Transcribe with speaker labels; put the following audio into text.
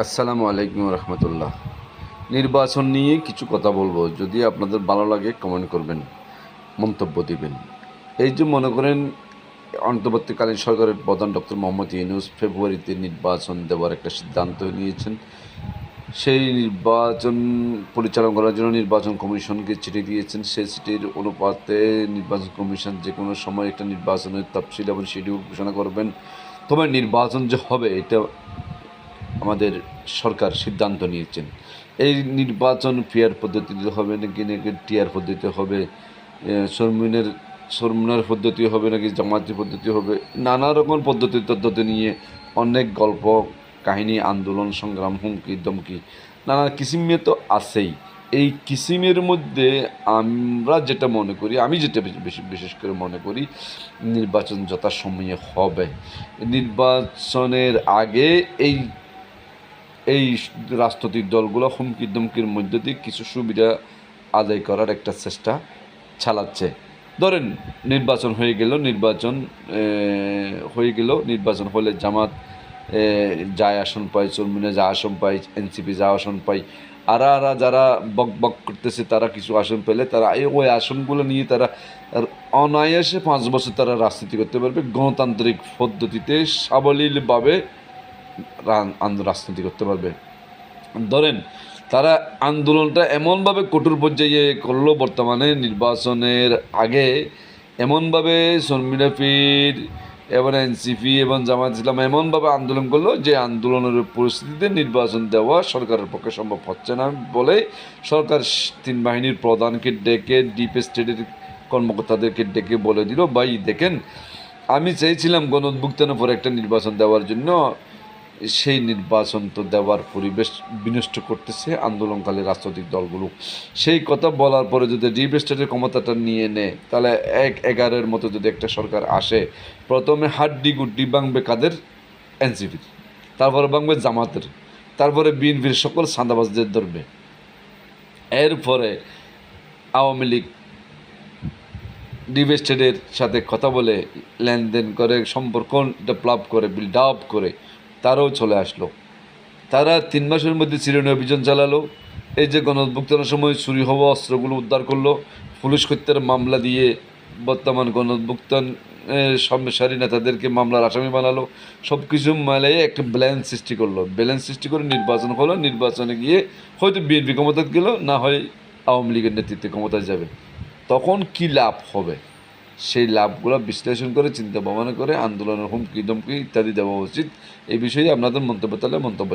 Speaker 1: আসসালামু আলাইকুম রহমতুল্লাহ। নির্বাচন নিয়ে কিছু কথা বলব, যদি আপনাদের ভালো লাগে কমেন্ট করবেন, মন্তব্য দিবেন। এই যে মনে করেন, অন্তর্বর্তীকালীন সরকারের প্রধান ডক্টর মোহাম্মদ ইউনুস ফেব্রুয়ারিতে নির্বাচন দেওয়ার একটা সিদ্ধান্ত নিয়েছেন। সেই নির্বাচন পরিচালনা করার জন্য নির্বাচন কমিশনকে চিঠি দিয়েছেন। সেই চিঠির অনুপাতে নির্বাচন কমিশন যে কোনো সময় একটা নির্বাচনের তফসিল এবং শিডিউল ঘোষণা করবেন। তবে নির্বাচন যে হবে, এটা আমাদের সরকার সিদ্ধান্ত নিয়েছেন। এই নির্বাচন পিয়ার পদ্ধতিতে হবে নাকি নাকি টিয়ার পদ্ধতিতে হবে? সরমিনের সরমিনার পদ্ধতি হবে নাকি জামাতি পদ্ধতি হবে? নানা রকম পদ্ধতি পদ্ধতি নিয়ে অনেক গল্প, কাহিনী, আন্দোলন, সংগ্রাম, হুমকি দমকি নানা কিসিমে তো আছেই। এই কিসিমের মধ্যে আমরা যেটা মনে করি, আমি যেটা বেশি, বিশেষ করে মনে করি, নির্বাচন যথাসময়ে হবে। নির্বাচনের আগে এই এই রাজনৈতিক দলগুলো হুমকি দমকির মধ্যে দিয়ে কিছু সুবিধা আদায় করার একটা চেষ্টা চালাচ্ছে। ধরেন, নির্বাচন হয়ে গেল, নির্বাচন হয়ে গেল, নির্বাচন হলে জামাত যায় আসন পাই চরমিনে যা আসন পায়, এনসিপি যা আসন পাই আর আর যারা বক বক করতেছে, তারা কিছু আসন পেলে তারা এই ওই আসনগুলো নিয়ে তারা অনায়াসে পাঁচ বছর তারা রাজনীতি করতে পারবে। গণতান্ত্রিক পদ্ধতিতে সাবলীলভাবে রাজনীতি করতে পারবে। ধরেন, তারা আন্দোলনটা এমনভাবে কঠোর পর্যায়ে করল বর্তমানে নির্বাচনের আগে, এমনভাবে শর্মিলাফির এবং এনসিপি এবং জামাত ইসলাম এমনভাবে আন্দোলন করল যে আন্দোলনের পরিস্থিতিতে নির্বাচন দেওয়া সরকারের পক্ষে সম্ভব হচ্ছে না বলে সরকার তিন বাহিনীর প্রধানকে ডেকে, ডিপ স্টেটের কর্মকর্তাদেরকে ডেকে বলে দিল, ভাই, দেখেন, আমি চেয়েছিলাম গণউদ্ভুক্তনের পরে একটা নির্বাচন দেওয়ার জন্য সেই নির্বাচন তো দেওয়ার পরিবেশ বিনষ্ট করতেছে আন্দোলনকালে রাজনৈতিক দলগুলো। সেই কথা বলার পরে যদি ডিপ স্টেটের ক্ষমতাটা নিয়ে নেয় তাহলে এক এগারোর মতো যদি একটা সরকার আসে, প্রথমে হাড্ডি গুড্ডি বাংবে কাদের? এনসিপির। তারপরে বাংবে জামাতের। তারপরে বিএনপির সকল সান্দাবাজদের ধরবে। এরপরে আওয়ামী লীগ ডিভেস্টেডের সাথে কথা বলে লেনদেন করে, সম্পর্ক ডেভেলপ করে বিল্ড আপ করে তারাও চলে আসলো। তারা তিন মাসের মধ্যে চিরুনি অভিযান চালালো। এই যে গণভুক্তনের সময় চুরি হওয়া অস্ত্রগুলো উদ্ধার করল, পুলিশ হত্যার মামলা দিয়ে বর্তমান গণভুক্তন সারি নেতাদেরকে মামলার আসামি বানালো। সব কিছু মিলিয়ে একটা ব্যালেন্স সৃষ্টি করল। ব্যালেন্স সৃষ্টি করে নির্বাচন হলো। নির্বাচনে গিয়ে হয়তো বিএনপি ক্ষমতায় গেল, না হয় আওয়ামী লীগের নেতৃত্বে ক্ষমতায় যাবে। তখন কি লাভ হবে? সেই লাভগুলো বিশ্লেষণ করে, চিন্তা ভাবনা করে, আন্দোলনের হুমকি ধমকি ইত্যাদি দেওয়া উচিত। এই বিষয়ে আপনাদের মন্তব্য তাহলে মন্তব্য